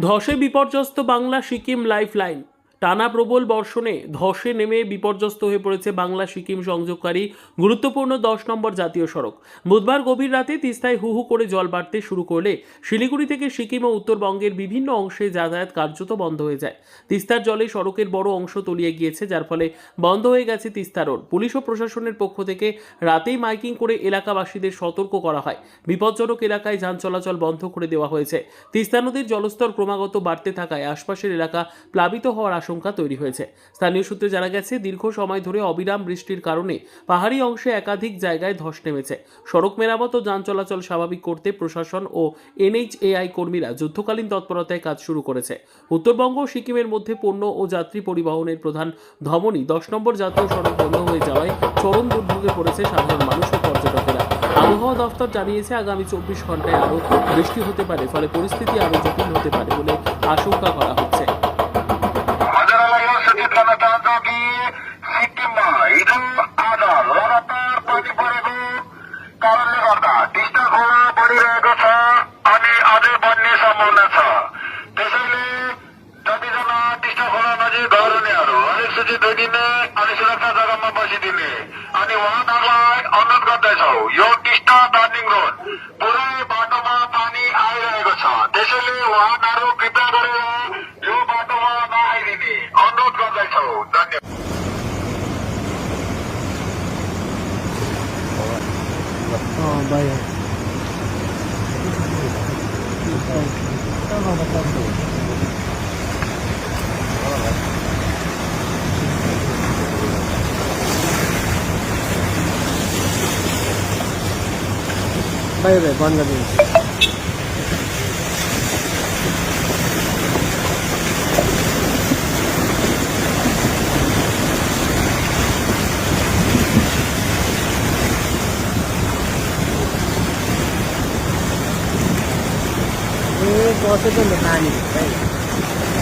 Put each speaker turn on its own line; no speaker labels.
ধসে বিপর্যস্ত Bangla Sikkim life line টানা প্রবল বর্ষণে ধসে নেমে বিপর্যস্ত হয়ে পড়েছে বাংলা সিকিম সংযোগকারী গুরুত্বপূর্ণ দশ নম্বর জাতীয় সড়ক। বুধবার গভীর রাতে তিস্তায় হু হু করে জল বাড়তে শুরু করলে শিলিগুড়ি থেকে সিকিম ও উত্তরবঙ্গের বিভিন্ন অংশে যাতায়াত কার্যত বন্ধ হয়ে যায়। তিস্তার জলে সড়কের বড় অংশ তলিয়ে গিয়েছে, যার ফলে বন্ধ হয়ে গেছে তিস্তা রোড। পুলিশ ও প্রশাসনের পক্ষ থেকে রাতেই মাইকিং করে এলাকাবাসীদের সতর্ক করা হয়। বিপজ্জনক এলাকায় যান চলাচল বন্ধ করে দেওয়া হয়েছে। তিস্তা নদীর জলস্তর ক্রমাগত বাড়তে থাকায় আশপাশের এলাকা প্লাবিত হওয়ার আশঙ্কা তৈরি হয়েছে। স্থানীয় সূত্রে জানা গেছে, দীর্ঘ সময় ধরে অবিরাম বৃষ্টির কারণে পাহাড়ি অংশে একাধিক জায়গায় ধস নেমেছে। সড়ক মেরামত ও যান চলাচল স্বাভাবিক করতে প্রশাসন ও এনএইচএআই কর্মীরা যুদ্ধকালীন তৎপরতায় কাজ শুরু করেছে। উত্তরবঙ্গ ও সিকিমের মধ্যে পণ্য ও যাত্রী পরিবহনের প্রধান ধমনী দশ নম্বর জাতীয় সড়ক বন্ধ হয়ে যাওয়ায় চরম দুর্ভোগে পড়েছে সাধারণ মানুষ ও পর্যটকেরা। আবহাওয়া দফতর জানিয়েছে, আগামী চব্বিশ ঘন্টায় আরও বৃষ্টি হতে পারে, ফলে পরিস্থিতি আরও জটিল হতে পারে বলে আশঙ্কা করা হচ্ছে।
सूचित होइदिने अनि सुरक्षा जग्गामा बसिदिने अनि उहाँहरूलाई अनुरोध गर्दछौ यो टिस्टा टर्निङ रोड पुरै बाटोमा पानी आइरहेको छ त्यसैले उहाँहरू कृपया गरेर यो बाटोमा नआइदिने अनुरोध गर्दछौ धन्यवाद
Oh, bay về con gần mình Ini proses pembenahan ini. Baik.